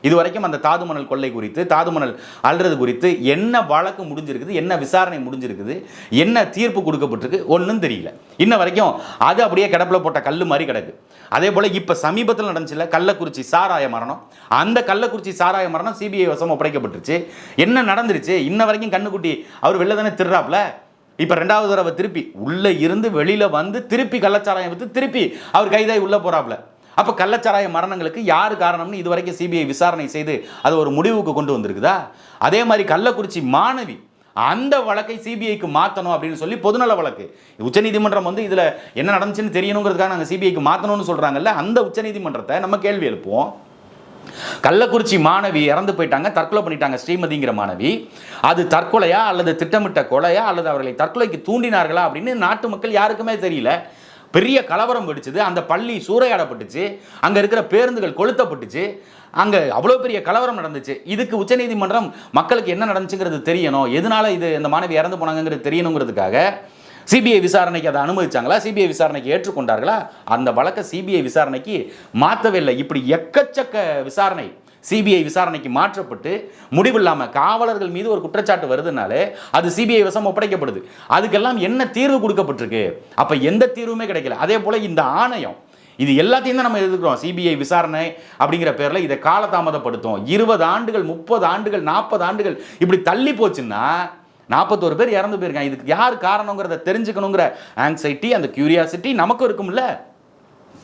இது வரைக்கும் அந்த தாது மணல் கொள்ளை குறித்து தாது மணல் அல்றது குறித்து என்ன வழக்கு முடிஞ்சிருக்குது என்ன விசாரணை முடிஞ்சிருக்குது என்ன தீர்ப்பு கொடுக்கப்பட்டிருக்கு ஒன்றும் தெரியல. இன்ன வரைக்கும் அது அப்படியே கிடப்பில் போட்ட கல் மாதிரி கிடக்கு. அதே போல் இப்போ சமீபத்தில் நடந்துச்சுல கள்ளக்குறிச்சி சாராய மரணம். அந்த கள்ளக்குறிச்சி சாராய மரணம் சிபிஐ வசம் ஒப்படைக்கப்பட்டுருச்சு. என்ன நடந்துருச்சு? இன்ன வரைக்கும் கண்ணுக்குட்டி அவர் வெளில தானே திருறாப்ல? இப்போ ரெண்டாவது தடவை திருப்பி உள்ளே இருந்து வெளியில் வந்து திருப்பி கள்ளச்சாராயம் விற்று திருப்பி அவர் கைதாகி உள்ளே போகிறாப்புல அப்போ கள்ளச்சாராய மரணங்களுக்கு யார் காரணம்னு இதுவரைக்கும் சிபிஐ விசாரணை செய்து அது ஒரு முடிவுக்கு கொண்டு வந்திருக்குதா? அதே மாதிரி கள்ளக்குறிச்சி மாணவி அந்த வழக்கை சிபிஐக்கு மாற்றணும் அப்படின்னு சொல்லி பொதுநல வழக்கு. உச்சநீதிமன்றம் வந்து இதில் என்ன நடந்துச்சுன்னு தெரியணுங்கிறதுக்காக நாங்கள் சிபிஐக்கு மாற்றணும்னு சொல்கிறாங்கல்ல அந்த உச்சநீதிமன்றத்தை நம்ம கேள்வி எழுப்புவோம். கள்ளக்குறிச்சி மாணவி இறந்து போயிட்டாங்க தற்கொலை பண்ணிட்டாங்க ஸ்ரீமதிங்கிற மாணவி. அது தற்கொலையா அல்லது திட்டமிட்ட கொலையா அல்லது அவர்களை தற்கொலைக்கு தூண்டினார்களா அப்படின்னு நாட்டு மக்கள் யாருக்குமே தெரியல. பெரிய கலவரம் வெடிச்சது. அந்த பள்ளி சூறையாடப்பட்டுச்சு. அங்கே இருக்கிற பேருந்துகள் கொளுத்தப்பட்டுச்சு. அங்கே அவ்வளோ பெரிய கலவரம் நடந்துச்சு. இதுக்கு உச்சநீதிமன்றம் மக்களுக்கு என்ன நடந்துச்சுங்கிறது தெரியணும். எதனால இது இந்த மாணவி இறந்து போனாங்கிறது தெரியணுங்கிறதுக்காக சிபிஐ விசாரணைக்கு அதை அனுமதிச்சாங்களா? சிபிஐ விசாரணைக்கு ஏற்றுக்கொண்டார்களா? அந்த வழக்கை சிபிஐ விசாரணைக்கு மாற்றவே இல்லை. இப்படி எக்கச்சக்க விசாரணை சிபிஐ விசாரணைக்கு மாற்றப்பட்டு முடிவில்லாமல் காவலர்கள் மீது ஒரு குற்றச்சாட்டு வருதுனாலே அது சிபிஐ வசம் ஒப்படைக்கப்படுது. அதுக்கெல்லாம் என்ன தீர்வு கொடுக்கப்பட்டிருக்கு? அப்போ எந்த தீர்வுமே கிடைக்கல. அதே போல் இந்த ஆணையம் இது எல்லாத்தையும் தான் நம்ம எதிர்க்கிறோம். சிபிஐ விசாரணை அப்படிங்கிற பேரில் இதை காலதாமதப்படுத்தும். இருபது ஆண்டுகள் முப்பது ஆண்டுகள் நாற்பது ஆண்டுகள் இப்படி தள்ளி போச்சுன்னா நாற்பத்தோரு பேர் இறந்து போயிருக்காங்க. இதுக்கு யார் காரணங்கிறத தெரிஞ்சுக்கணுங்கிற ஆங்ஸைட்டி அந்த கியூரியாசிட்டி நமக்கும் இருக்கும்ல.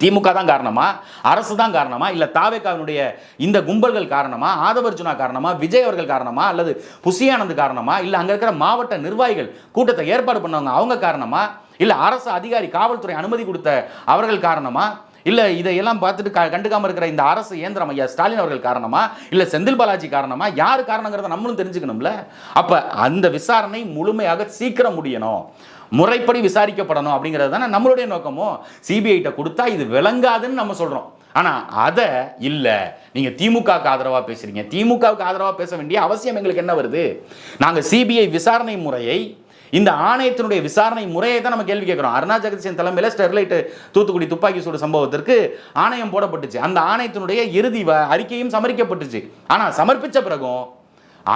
திமுக தான் காரணமா? அரசு தான் காரணமா? இல்லை தாவேக்காவினுடைய இந்த கும்பல்கள் காரணமா? ஆதவர்ஜுனா காரணமா? விஜய் அவர்கள் காரணமா? அல்லது புசியானந்த் காரணமா? இல்லை அங்கே இருக்கிற மாவட்ட நிர்வாகிகள் கூட்டத்தை ஏற்பாடு பண்ணவங்க அவங்க காரணமா? இல்லை அரசு அதிகாரி காவல்துறை அனுமதி கொடுத்த அவர்கள் காரணமா? இல்லை இதையெல்லாம் பார்த்துட்டு க- கண்டுக்காமல் இருக்கிற இந்த அரசு இயந்திரம் ஐயா ஸ்டாலின் அவர்கள் காரணமா? இல்லை செந்தில் பாலாஜி காரணமா? யார் காரணங்கிறத நம்மளும் தெரிஞ்சுக்கணும்ல? அப்போ அந்த விசாரணை முழுமையாக சீக்கிரம் முடியணும். முறைப்படி விசாரிக்கப்படணும் அப்படிங்கிறது தானே நம்மளுடைய நோக்கமும் சிபிஐட்ட கொடுத்தா இது விளங்காதுன்னு நம்ம சொல்கிறோம் ஆனால் அதை இல்லை. நீங்கள் திமுகவுக்கு ஆதரவாக பேசுகிறீங்க திமுகவுக்கு ஆதரவாக பேச வேண்டிய அவசியம் எங்களுக்கு என்ன வருது? நாங்கள் சிபிஐ விசாரணை முறையை இந்த ஆணையத்தினுடைய விசாரணை முறையை தான் நம்ம கேள்வி கேட்குறோம். அருணா ஜெகதீசன் தலைமையில் ஸ்டெர்லைட் தூத்துக்குடி துப்பாக்கி சூடு சம்பவத்திற்கு ஆணையம் போடப்பட்டுச்சு. அந்த ஆணையத்தினுடைய இறுதி வ- அறிக்கையும் சமரிக்கப்பட்டுச்சு. ஆனால் சமர்ப்பித்த பிறகும்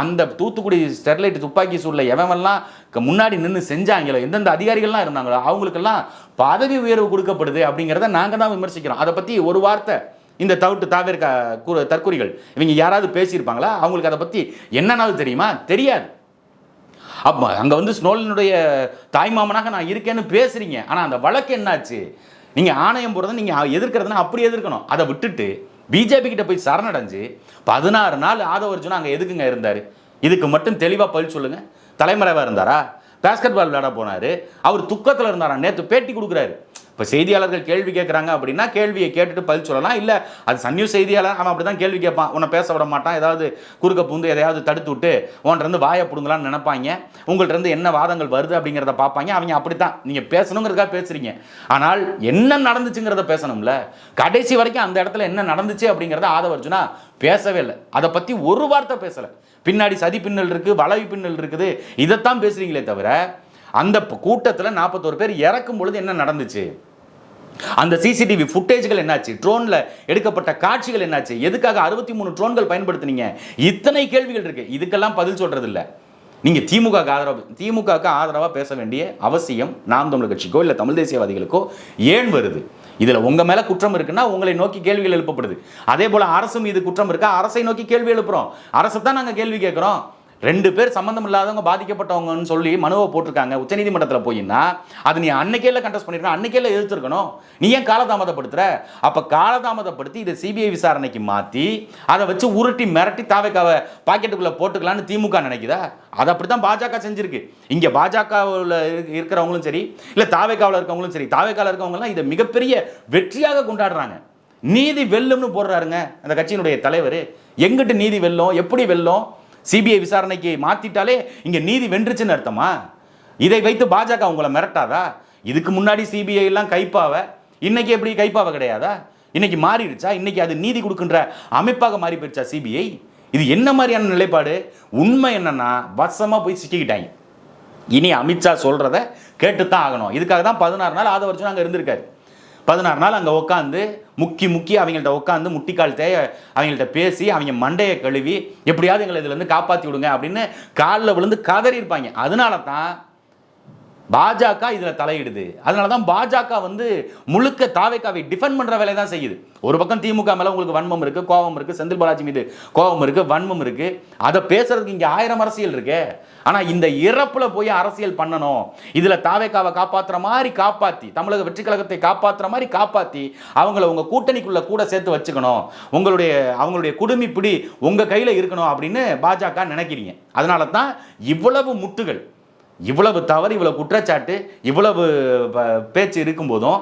அந்த தூத்துக்குடி ஸ்டெர்லைட் துப்பாக்கி சூழல எவன்லாம் முன்னாடி நின்று செஞ்சாங்களோ எந்தெந்த அதிகாரிகள்லாம் இருந்தாங்களோ அவங்களுக்கெல்லாம் பதவி உயர்வு கொடுக்கப்படுது அப்படிங்கிறத நாங்கள் தான் விமர்சிக்கிறோம். அதை பற்றி ஒரு வார்த்தை இந்த தவிட்டு தாவேர் தற்கூறிகள் இவங்க யாராவது பேசியிருப்பாங்களா? அவங்களுக்கு அதை பற்றி என்னன்னாலும் தெரியுமா? தெரியாது. அப்போ அங்கே வந்து ஸ்னோலினுடைய தாய்மாமனாக நான் இருக்கேன்னு பேசுகிறீங்க ஆனால் அந்த வழக்கு என்னாச்சு? நீங்கள் ஆணையம் போடுறத நீங்கள் எதிர்க்கிறதுனா அப்படி எதிர்க்கணும். அதை விட்டுட்டு பிஜேபி கிட்ட போய் சரணடைஞ்சு பதினாறு நாள் ஆதவர்ஜுனா அங்கே எதுக்குங்க இருந்தார்? இதுக்கு மட்டும் தெளிவாக பதில் சொல்லுங்கள் தலைமறைவாக இருந்தாரா? பேஸ்கெட் பால் விளையாட போனார். அவர் துக்கத்தில் இருந்தாரா? நேற்று பேட்டி கொடுக்குறாரு. இப்போ செய்தியாளர்கள் கேள்வி கேட்குறாங்க அப்படின்னா கேள்வியை கேட்டுட்டு பதில் சொல்லலாம். இல்லை அது சன் நியூஸ் செய்தியாளர் அவன் அப்படி தான் கேள்வி கேட்பான். உன்னை பேச விட மாட்டான். ஏதாவது குறுக்க பூந்து எதையாவது தடுத்து விட்டு உன்கிட்ட வாயை பிடுங்கலான்னு நினைப்பாங்க. உங்கள்கிட்ட என்ன வாதங்கள் வருது அப்படிங்கிறத பார்ப்பாங்க. அவங்க அப்படித்தான். நீங்கள் பேசணுங்கிறதுக்காக பேசுறீங்க. ஆனால் என்ன நடந்துச்சுங்கிறத பேசணும்ல. கடைசி வரைக்கும் அந்த இடத்துல என்ன நடந்துச்சு அப்படிங்கிறத ஆதவர்ஜுனா பேசவே இல்லை. அதை பற்றி ஒரு வார்த்தை பேசலை. பின்னாடி சதி பின்னல் இருக்குது வளவி பின்னல் இருக்குது. இதைத்தான் பேசுகிறீங்களே தவிர அந்த கூட்டத்தில் நாற்பத்தோரு பேர் இறக்கும் பொழுது என்ன நடந்துச்சு? அந்த சிசிடிவி ஃபுட்டேஜ்கள் என்னாச்சு? ட்ரோனில் எடுக்கப்பட்ட காட்சிகள் என்னாச்சு? எதுக்காக அறுபத்தி மூணு ட்ரோன்கள் பயன்படுத்துனீங்க? இத்தனை கேள்விகள் இருக்கு. இதுக்கெல்லாம் பதில் சொல்றது இல்லை நீங்கள் திமுக ஆதரவு திமுகவுக்கு ஆதரவாக பேச வேண்டிய அவசியம் நாம் தமிழ் கட்சிக்கோ இல்லை தமிழ் தேசியவாதிகளுக்கோ ஏன் வருது? இதில் உங்கள் மேலே குற்றம் இருக்குன்னா உங்களை நோக்கி கேள்விகள் எழுப்பப்படுது. அதே போல் அரசு மீது குற்றம் இருக்கா? அரசை நோக்கி கேள்வி எழுப்புகிறோம் அரசை தான் நாங்கள் கேள்வி கேட்குறோம். ரெண்டு பேர் சம்மந்தம் இல்லாதவங்க பாதிக்கப்பட்டவங்கன்னு சொல்லி மனுவை போட்டிருக்காங்க. உச்சநீதிமன்றத்தில் போயின்னா அது நீ அன்னைக்கேல கண்டஸ்ட் பண்ணிருக்கணும். அன்னைக்கேல எதிர்த்திருக்கணும். நீ ஏன் காலதாமதப்படுத்துற? அப்போ காலதாமதப்படுத்தி இதை சிபிஐ விசாரணைக்கு மாற்றி அதை வச்சு உருட்டி மிரட்டி தாவைக்காவை பாக்கெட்டுக்குள்ளே போட்டுக்கலான்னு திமுக நினைக்குதா? அது அப்படித்தான் பாஜக செஞ்சிருக்கு. இங்கே பாஜகவில் இருக்கிறவங்களும் சரி இல்லை தாவைக்காவில் இருக்கவங்களும் சரி தாவைக்காவில் இருக்கவங்கலாம் இதை மிகப்பெரிய வெற்றியாக கொண்டாடுறாங்க. நீதி வெல்லும்னு போடுறாருங்க அந்த கட்சியினுடைய தலைவர். எங்கிட்டு நீதி வெல்லும்? எப்படி வெல்லும்? சிபிஐ விசாரணைக்கு மாத்திட்டாலே இங்க நீதி வென்றுச்சுன்னு அர்த்தமா? இதை வைத்து பாஜக உங்களை மிரட்டாதா? இதுக்கு முன்னாடி சிபிஐ எல்லாம் கைப்பாவ இன்னைக்கு எப்படி கைப்பாவ கிடையாதா? இன்னைக்கு மாறிடுச்சா? இன்னைக்கு அது நீதி கொடுக்கின்ற அமைப்பாக மாறி போயிடுச்சா சிபிஐ? இது என்ன மாதிரியான நிலைப்பாடு? உண்மை என்னன்னா வசமா போய் சிக்கிக்கிட்டாங்க. இனி அமித்ஷா சொல்றத கேட்டுத்தான் ஆகணும். இதுக்காக தான் பதினாறு நாள் ஆதவர்ஜுன் அங்கே இருந்திருக்காரு. பதினாறு நாள் அங்கே உட்காந்து முக்கி முக்கி அவங்கள்ட்ட உட்காந்து முட்டிக்கால் தேய அவங்கள்ட்ட பேசி அவங்க மண்டையை கழுவி எப்படியாவது எங்களை இதுலேருந்து காப்பாற்றி விடுங்க அப்படின்னு காலில் விழுந்து கதறி இருப்பாங்க. அதனால தான் பாஜக இதில் தலையிடுது. அதனால தான் பாஜக வந்து முழுக்க தாவேக்காவை டிஃபெண்ட் பண்ணுற வேலையை தான் செய்யுது. ஒரு பக்கம் திமுக மேலே உங்களுக்கு வன்மம் இருக்குது கோபம் இருக்குது செந்தில் பாலாஜி மீது கோபம் இருக்குது வன்மம் இருக்குது அதை பேசுறதுக்கு இங்கே ஆயிரம் அரசியல் இருக்கு. ஆனால் இந்த இறப்பில் போய் அரசியல் பண்ணணும். இதில் தாவேக்காவை காப்பாற்றுற மாதிரி காப்பாற்றி தமிழக வெற்றி கழகத்தை காப்பாற்றுற மாதிரி காப்பாற்றி அவங்கள உங்கள் கூட்டணிக்குள்ளே கூட சேர்த்து வச்சுக்கணும். உங்களுடைய அவங்களுடைய குடுமி பிடி உங்கள் கையில் இருக்கணும் அப்படின்னு பாஜக நினைக்கிறீங்க. அதனால தான் இவ்வளவு முட்டுகள். இவ்வளவு தவறு இவ்வளவு குற்றச்சாட்டு இவ்வளவு ப- பேச்சு இருக்கும்போதும்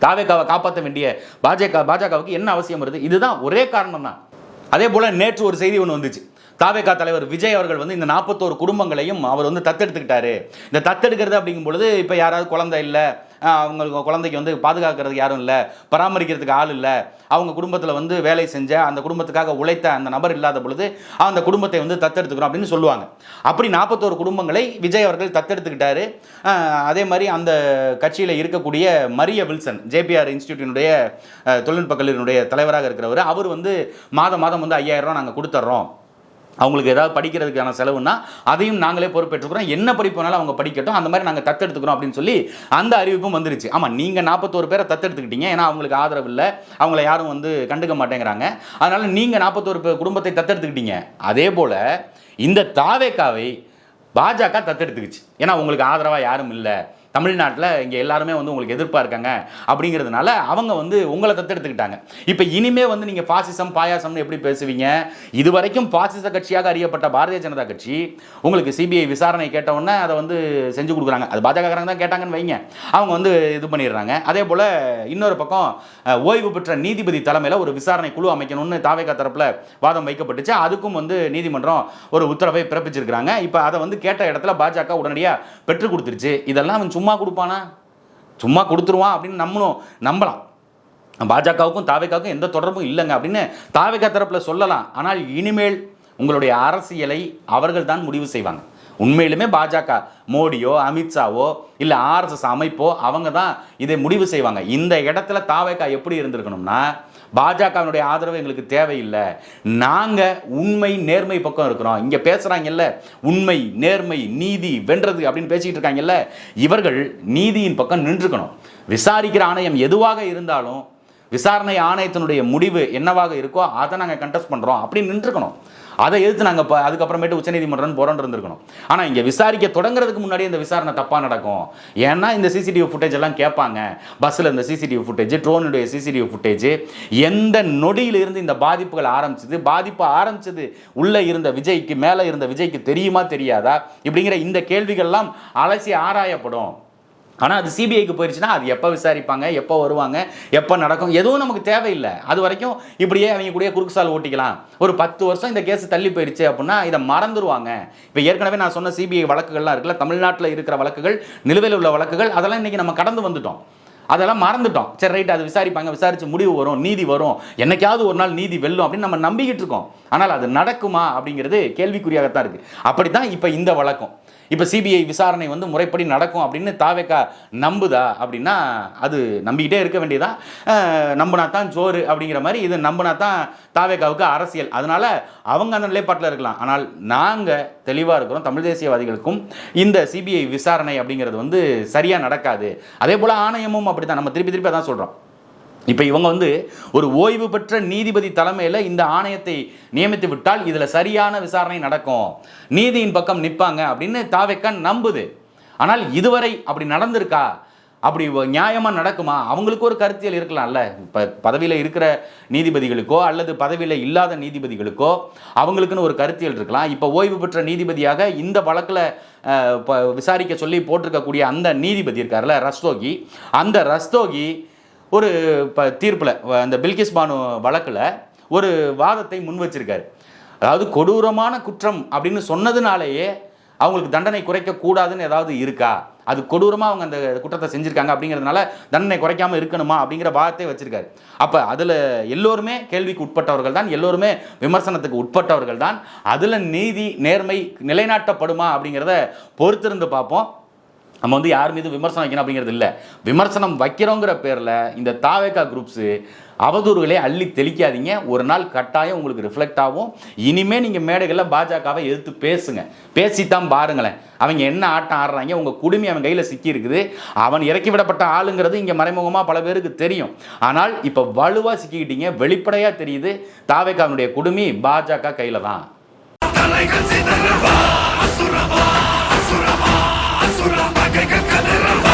தாவேக்காவை காப்பாற்ற வேண்டிய பாஜக பாஜகவுக்கு என்ன அவசியம் வருது? இதுதான் ஒரே காரணம் தான் அதே போல நேற்று ஒரு செய்தி ஒன்று வந்துச்சு. தாவேகா தலைவர் விஜய் அவர்கள் வந்து இந்த நாற்பத்தோரு குடும்பங்களையும் அவர் வந்து தத்தெடுத்துக்கிட்டாரு. இந்த தத்தெடுக்கிறது அப்படிங்கும் பொழுது இப்போ யாராவது குழந்தை இல்லை அவங்களுக்கு குழந்தைக்கு வந்து பாதுகாக்கிறதுக்கு யாரும் இல்லை பராமரிக்கிறதுக்கு ஆள் இல்லை. அவங்க குடும்பத்தில் வந்து வேலை செஞ்ச அந்த குடும்பத்துக்காக உழைத்த அந்த நபர் இல்லாத பொழுது அந்த குடும்பத்தை வந்து தத்தெடுத்துக்கிறோம் அப்படின்னு சொல்லுவாங்க. அப்படி நாற்பத்தோரு குடும்பங்களை விஜய் அவர்கள் தத்தெடுத்துக்கிட்டாரு. அதே மாதிரி அந்த கட்சியில் இருக்கக்கூடிய மரிய வில்சன் ஜேபிஆர் இன்ஸ்டியூட்டினுடைய தொழில்நுட்ப கல்லூரியினுடைய தலைவராக இருக்கிறவர் அவர் வந்து மாதம் மாதம் வந்து ஐயாயிரம் ரூபா நாங்கள் கொடுத்துட்றோம் அவங்களுக்கு ஏதாவது படிக்கிறதுக்கான செலவுன்னா அதையும் நாங்களே பொறுப்பேற்றுக்கிறோம். என்ன படிப்புனாலும் அவங்க படிக்கட்டும். அந்த மாதிரி நாங்கள் தத்தெடுத்துக்கிறோம் அப்படின்னு சொல்லி அந்த அறிவிப்பும் வந்துருச்சு. ஆமாம் நீங்கள் நாற்பத்தோரு பேரை தத்தெடுத்துக்கிட்டீங்க. ஏன்னா அவங்களுக்கு ஆதரவு இல்லை. அவங்கள யாரும் வந்து கண்டுக்க மாட்டேங்கிறாங்க. அதனால் நீங்கள் நாற்பத்தோரு பேர் குடும்பத்தை தத்தெடுத்துக்கிட்டீங்க. அதே போல் இந்த தாவேக்காவை பாஜக தத்தெடுத்துக்குச்சு. ஏன்னா உங்களுக்கு ஆதரவாக யாரும் இல்லை. தமிழ்நாட்டில் இங்கே எல்லாருமே வந்து உங்களுக்கு எதிர்ப்பாக இருக்காங்க அப்படிங்கிறதுனால அவங்க வந்து உங்களை தத்தெடுத்துக்கிட்டாங்க. இப்போ இனிமே வந்து நீங்கள் பாசிசம் பாயாசம்னு எப்படி பேசுவீங்க? இது வரைக்கும் பாசிச கட்சியாக அறியப்பட்ட பாரதிய ஜனதா கட்சி உங்களுக்கு சிபிஐ விசாரணை கேட்டவுடனே அதை வந்து செஞ்சு கொடுக்குறாங்க. அது பாஜக தான் கேட்டாங்கன்னு வைங்க. அவங்க வந்து இது பண்ணிடுறாங்க. அதே போல் இன்னொரு பக்கம் ஓய்வு பெற்ற நீதிபதி தலைமையில் ஒரு விசாரணை குழு அமைக்கணும்னு தாவேகா தரப்பில் வாதம் வைக்கப்பட்டுச்சு. அதுக்கும் வந்து நீதிமன்றம் ஒரு உத்தரவை பிறப்பிச்சிருக்கிறாங்க. இப்போ அதை வந்து கேட்ட இடத்துல பாஜக உடனடியாக பெற்றுக் கொடுத்துருச்சு. இதெல்லாம் அவன் சும்மா கொடுப்பானா? சும்மா கொடுத்துருவான் அப்படின்னு நம்மளும் நம்பலாம். பாஜகவுக்கும் தாவேக்காவுக்கும் எந்த தொடர்பும் இல்லைங்க அப்படின்னு தாவேக்கா தரப்பில் சொல்லலாம். ஆனால் இனிமேல் உங்களுடைய அரசியலை அவர்கள் தான் முடிவு செய்வாங்க. உண்மையிலுமே பாஜக மோடியோ அமித்ஷாவோ இல்லை ஆர்எஸ்எஸ் அமைப்போ அவங்க தான் இதை முடிவு செய்வாங்க. இந்த இடத்துல தாவேக்கா எப்படி இருந்திருக்கணும்னா பாஜகவினுடைய ஆதரவு எங்களுக்கு தேவையில்லை. நாங்கள் உண்மை நேர்மை பக்கம் இருக்கிறோம். இங்கே பேசுகிறாங்கல்ல உண்மை நேர்மை நீதி வென்றது அப்படின்னு பேசிக்கிட்டு இருக்காங்கல்ல இவர்கள் நீதியின் பக்கம் நின்றுக்கணும். விசாரிக்கிற ஆணையம் எதுவாக இருந்தாலும் விசாரணை ஆணையத்தினுடைய முடிவு என்னவாக இருக்கோ அதை நாங்கள் கண்டெஸ்ட் பண்ணுறோம் அப்படின்னு நின்றுக்கணும். அதை எதிர்த்து நாங்கள் இப்போ அதுக்கப்புறமேட்டு உச்சநீதிமன்றம் போகிறோன்னு இருந்திருக்கணும். ஆனால் இங்கே விசாரிக்க தொடங்குறதுக்கு முன்னாடி இந்த விசாரணை தப்பாக நடக்கும். ஏன்னா இந்த சிசிடிவி ஃபுட்டேஜ் எல்லாம் கேட்பாங்க. பஸ்ஸில் இந்த சிசிடிவி ஃபுட்டேஜ் ட்ரோனுடைய சிசிடிவி ஃபுட்டேஜ் எந்த நொடியிலிருந்து இந்த பாதிப்புகள் ஆரம்பிச்சது பாதிப்பு ஆரம்பிச்சது உள்ளே இருந்த விஜய்க்கு மேலே இருந்த விஜய்க்கு தெரியுமா தெரியாதா? இப்படிங்கிற இந்த கேள்விகள்லாம் அலசி ஆராயப்படும். ஆனால் அது சிபிஐக்கு போயிடுச்சுன்னா அது எப்போ விசாரிப்பாங்க எப்போ வருவாங்க எப்போ நடக்கும் எதுவும் நமக்கு தேவையில்லை. அது வரைக்கும் இப்படியே அவங்க கூடயே குறுக்குசால் ஓட்டிக்கலாம். ஒரு பத்து வருஷம் இந்த கேஸ் தள்ளி போயிடுச்சு அப்படின்னா இதை மறந்துடுவாங்க இப்போ ஏற்கனவே நான் சொன்ன சிபிஐ வழக்குகள்லாம் இருக்குல்ல தமிழ்நாட்டில் இருக்கிற வழக்குகள் நிலுவையில் உள்ள வழக்குகள் அதெல்லாம் இன்னைக்கு நம்ம கடந்து வந்துட்டோம். அதெல்லாம் மறந்துட்டோம். சரி ரைட் அது விசாரிப்பாங்க. விசாரிச்சு முடிவு வரும் நீதி வரும். என்னைக்காவது ஒரு நாள் நீதி வெல்லும் அப்படின்னு நம்ம நம்பிக்கிட்டு இருக்கோம். ஆனால் அது நடக்குமா அப்படிங்கிறது கேள்விக்குறியாகத்தான் அப்படி தான் இப்போ இந்த வழக்கம். இப்போ சிபிஐ விசாரணை வந்து முறைப்படி நடக்கும் அப்படின்னு தாவேக்கா நம்புதா? அப்படின்னா அது நம்பிக்கிட்டே இருக்க வேண்டியதா? நம்பினா தான் ஜோறு அப்படிங்கிற மாதிரி இது நம்பினா தான் தாவேக்காவுக்கு அரசியல். அதனால் அவங்க அந்த நிலைப்பாட்டில் இருக்கலாம். ஆனால் நாங்கள் தெளிவாக இருக்கிறோம் தமிழ் தேசியவாதிகளுக்கும் இந்த சிபிஐ விசாரணை அப்படிங்கிறது வந்து சரியாக நடக்காது. அதே போல் ஆணையமும் அப்படி தான் நம்ம திருப்பி திருப்பி அதான் சொல்கிறோம் இப்போ இவங்க வந்து ஒரு ஓய்வு பெற்ற நீதிபதி தலைமையில் இந்த ஆணையத்தை நியமித்து விட்டால் இதில் சரியான விசாரணை நடக்கும். நீதியின் பக்கம் நிற்பாங்க அப்படின்னு தாவேக்கா நம்புது. ஆனால் இதுவரை அப்படி நடந்திருக்கா? அப்படி நியாயமாக நடக்குமா? அவங்களுக்கு ஒரு கருத்தியல் இருக்கலாம்ல. இப்போ பதவியில் இருக்கிற நீதிபதிகளுக்கோ அல்லது பதவியில் இல்லாத நீதிபதிகளுக்கோ அவங்களுக்குன்னு ஒரு கருத்தியல் இருக்கலாம். இப்போ ஓய்வு பெற்ற நீதிபதியாக இந்த வழக்கில் ப- விசாரிக்க சொல்லி போட்டிருக்கக்கூடிய அந்த நீதிபதி இருக்கார்ல ரஸ்தோகி. அந்த ரஸ்தோகி ஒரு இப்போ தீர்ப்பில் அந்த பில்கிஸ் பானு வழக்கில் ஒரு வாதத்தை முன் வச்சிருக்காரு. அதாவது கொடூரமான குற்றம் அப்படின்னு சொன்னதுனாலேயே அவங்களுக்கு தண்டனை குறைக்கக்கூடாதுன்னு ஏதாவது இருக்கா? அது கொடூரமாக அவங்க அந்த குற்றத்தை செஞ்சுருக்காங்க அப்படிங்கிறதுனால தண்டனை குறைக்காம இருக்கணுமா அப்படிங்கிற வாதத்தை வச்சுருக்காரு. அப்போ அதில் எல்லோருமே கேள்விக்கு உட்பட்டவர்கள் தான் எல்லோருமே விமர்சனத்துக்கு உட்பட்டவர்கள் தான். அதில் நீதி நேர்மை நிலைநாட்டப்படுமா அப்படிங்கிறத பொறுத்திருந்து பார்ப்போம். நம்ம வந்து யார் மீது விமர்சனம் வைக்கணும் அப்படிங்கிறது இல்லை. விமர்சனம் வைக்கிறோங்கிற பேரில் இந்த தாவேக்கா குரூப்ஸு அவதூறுகளை அள்ளி தெளிக்காதீங்க. ஒரு நாள் கட்டாயம் உங்களுக்கு ரிஃப்ளெக்ட் ஆகும். இனிமேல் நீங்கள் மேடைகளில் பாஜகவை எதிர்த்து பேசுங்க. பேசித்தான் பாருங்களேன். அவங்க என்ன ஆட்டம் ஆடுறாங்க? உங்கள் குடுமி அவன் கையில் சிக்கியிருக்குது. அவன் இறக்கி விடப்பட்ட ஆளுங்கிறது இங்கே மறைமுகமாக பல பேருக்கு தெரியும். ஆனால் இப்போ வலுவாக சிக்கிக்கிட்டீங்க. வெளிப்படையாக தெரியுது. தாவேக்காவினுடைய குடுமி பாஜக கையில் தான்.